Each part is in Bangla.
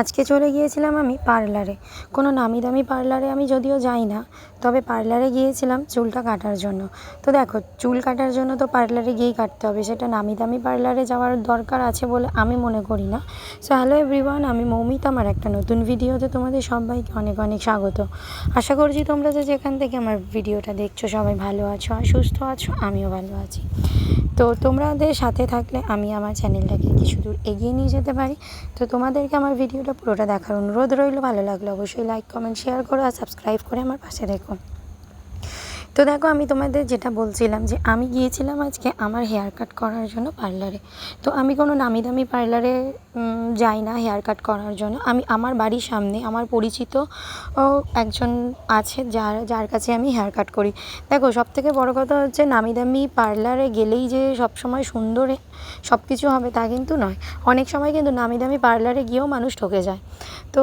আজকে চলে গিয়েছিলাম আমি পার্লারে। কোনো নামি দামি পার্লারে আমি যদিও যাই না, তবে পার্লারে গিয়েছিলাম চুলটা কাটার জন্য। তো দেখো, চুল কাটার জন্য তো পার্লারে গিয়েই কাটতে হবে, সেটা নামি দামি পার্লারে যাওয়ার দরকার আছে বলে আমি মনে করি না। সো হ্যালো এভরিওয়ান আমি মৌমিতা আমার একটা নতুন ভিডিওতে তোমাদের সবাইকে অনেক অনেক স্বাগত। আশা করছি তোমরা যে যেখান থেকে আমার ভিডিওটা দেখছ সবাই ভালো আছো আর সুস্থ আছো, আমিও ভালো আছি। তো তোমাদের সাথে থাকলে আমি আমার চ্যানেলটাকে কিছু দূর এগিয়ে নিয়ে যেতে পারি। তো তোমাদেরকে আমার ভিডিওটা পুরোটা দেখার অনুরোধ রইল। ভালো লাগল অবশ্যই লাইক কমেন্ট শেয়ার করো আর সাবস্ক্রাইব করে আমার পাশে দেখো তো দেখো, আমি তোমাদের যেটা বলছিলাম যে আমি গিয়েছিলাম আজকে আমার হেয়ার কাট করার জন্য পার্লারে তো আমি কোনো নামি দামি পার্লারে যাই না হেয়ার কাট করার জন্য। আমি, আমার বাড়ির সামনে, আমার পরিচিত একজন আছে যার যার কাছে আমি হেয়ার কাট করি। দেখো সব থেকে বড় কথা হচ্ছে নামি দামি পার্লারে গেলেই যে সব সময় সুন্দর সব কিছু হবে তা কিন্তু নয়। অনেক সময় কিন্তু নামি দামি পার্লারে গিয়েও মানুষ ঠকে যায়। তো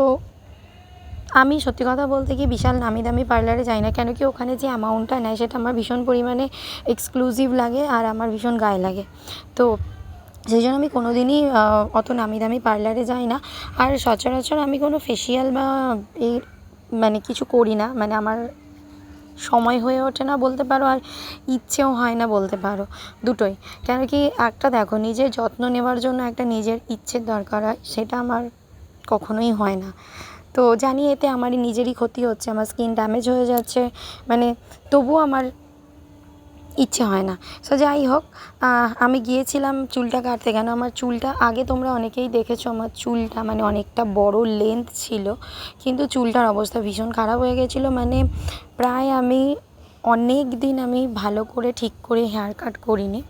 আমি সত্যি কথা বলতে কি বিশাল নামি দামি পার্লারে যাই না কেন কি ওখানে যে অ্যামাউন্টটা নেয় সেটা আমার ভীষণ পরিমাণে এক্সক্লুসিভ লাগে আর আমার ভীষণ গায়ে লাগে। তো সেই জন্য আমি কোনো দিনই অত নামি দামি পার্লারে যাই না। আর সচরাচর আমি কোনো ফেসিয়াল বা এই মানে কিছু করি না। মানে আমার সময় হয়ে ওঠে না বলতে পারো আর ইচ্ছেও হয় না বলতে পারো। দুটোই। কেন কি একটা দেখো, নিজের যত্ন নেওয়ার জন্য একটা নিজের ইচ্ছের দরকার হয়, সেটা আমার কখনোই হয় না। তো জানি এতে আমারই নিজেরই ক্ষতি হচ্ছে, আমার স্কিন ড্যামেজ হয়ে যাচ্ছে মানে তবুও আমার ইচ্ছে হয় না। সো যাই হোক আমি গিয়েছিলাম চুলটা কাটতে, কেন আমার চুলটা, আগে তোমরা অনেকেই দেখেছ আমার চুলটা মানে অনেকটা বড় লেন্থ ছিল, কিন্তু চুলটার অবস্থা ভীষণ খারাপ হয়ে গেছিল মানে প্রায় আমি অনেক দিন আমি ভালো করে ঠিক করে হেয়ার কাট করিনি,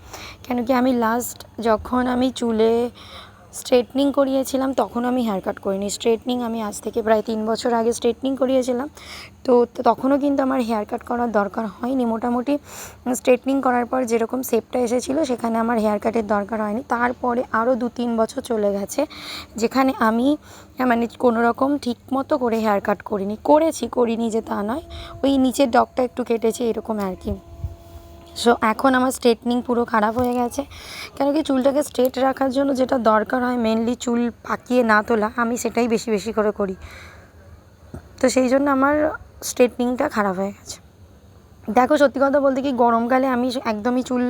কেন কি আমি লাস্ট যখন আমি চুলে স্ট্রেটনিং করিয়েছিলাম, তখন আমি হেয়ার কাট করিনি। স্ট্রেটনিং আমি আজ থেকে প্রায় তিন বছর আগে স্ট্রেটনিং করিয়েছিলাম। তো তখনও কিন্তু আমার হেয়ার কাট করার দরকার হয়নি। মোটামুটি স্ট্রেটনিং করার পর যেরকম শেপটা এসেছিল, সেখানে আমার হেয়ার কাটের দরকার হয়নি। তারপরে আরও দু তিন বছর চলে গেছে, যেখানে আমি মানে কোনো রকম ঠিক মতো করে হেয়ার কাট করিনি। করেছি, করিনি যে তা নয়। ওই নিচের ডগটা একটু কেটেছে, এরকম আর কি। সো এখন আমার স্ট্রেটনিং পুরো খারাপ হয়ে গেছে। কেন কি চুলটাকে স্ট্রেট রাখার জন্য যেটা দরকার হয় মেনলি চুল পাকিয়ে না তোলা, আমি সেটাই বেশি বেশি করে করি। তো সেই জন্য আমার স্ট্রেটনিংটা খারাপ হয়ে গেছে। দেখো, সত্যি কথা বলতে কি, গরমকালে আমি একদমই চুল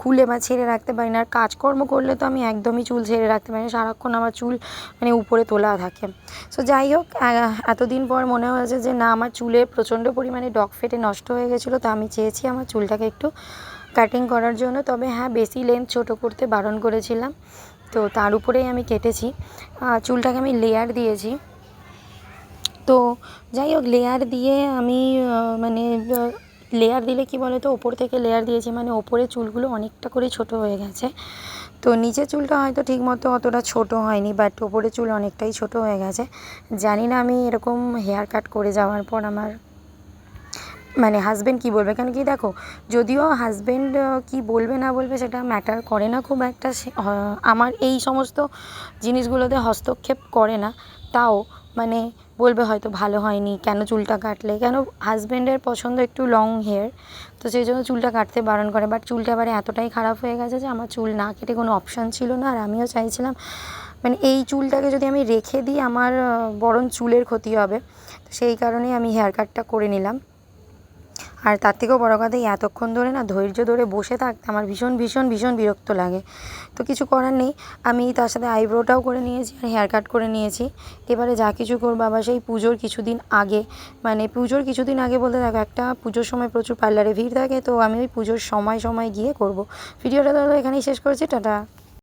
খুলে বা ছেড়ে রাখতে পারি না। আর কাজকর্ম করলে তো আমি একদমই চুল ছেড়ে রাখতে পারি না। সারাক্ষণ আমার চুল মানে উপরে তোলা থাকে। সো যাই হোক এতদিন পর মনে হয়েছে যে, না, আমার চুলে প্রচণ্ড পরিমাণে ডগ ফেটে নষ্ট হয়ে গেছিল, তো আমি চেয়েছি আমার চুলটাকে একটু কাটিং করার জন্য। তবে হ্যাঁ বেশি লেন্থ ছোটো করতে বারণ করেছিলাম। তো তার উপরেই আমি কেটেছি। চুলটাকে আমি লেয়ার দিয়েছি। তো যাই হোক লেয়ার দিয়ে আমি মানে লেয়ার দিলে কি বলো তো ওপর থেকে লেয়ার দিয়েছি মানে ওপরে চুলগুলো অনেকটা করে ছোট হয়ে গেছে। তো নিচের চুলটা হয়তো ঠিকমতো অতটা ছোট হয়নি বাট ওপরে চুল অনেকটাই ছোট হয়ে গেছে। জানি না আমি এরকম হেয়ার কাট করে যাওয়ার পর আমার মানে হাজব্যান্ড কী বলবে? কেন কি দেখো, যদিও হাজব্যান্ড কী বলবে না বলবে সেটা ম্যাটার করে না খুব একটা আমার এই সমস্ত জিনিসগুলোতে হস্তক্ষেপ করে না। তাও মানে বলবে হয়তো ভালো হয়নি, কেন চুলটা কাটলে? কেন হাজব্যান্ডের পছন্দ একটু লং হেয়ার তো সেই জন্য চুলটা কাটতে বারণ করে। বাট চুলটা এবারে এতটাই খারাপ হয়ে গেছে যে আমার চুল না কেটে কোনো অপশান ছিল না। আর আমিও চাইছিলাম মানে এই চুলটাকে যদি আমি রেখে দিই, আমার বরং চুলের ক্ষতি হবে। তো সেই কারণেই আমি হেয়ার কাটটা করে নিলাম। আর তার থেকেও বড়ো কথা, এই এতক্ষণ ধরে না ধৈর্য ধরে বসে থাকতে আমার ভীষণ ভীষণ ভীষণ বিরক্ত লাগে। তো কিছু করার নেই, আমি তার সাথে আইব্রোটাও করে নিয়েছি আর হেয়ার কাট করে নিয়েছি। এবারে যা কিছু করব, আবার সেই পুজোর কিছুদিন আগে মানে পুজোর কিছুদিন আগে বলতে দেখো, একটা পুজোর সময় প্রচুর পার্লারে ভিড় থাকে, তো আমি ওই পুজোর সময় সময় গিয়ে করব। ভিডিওটা তাহলে এখানেই শেষ করেছি, টাটা।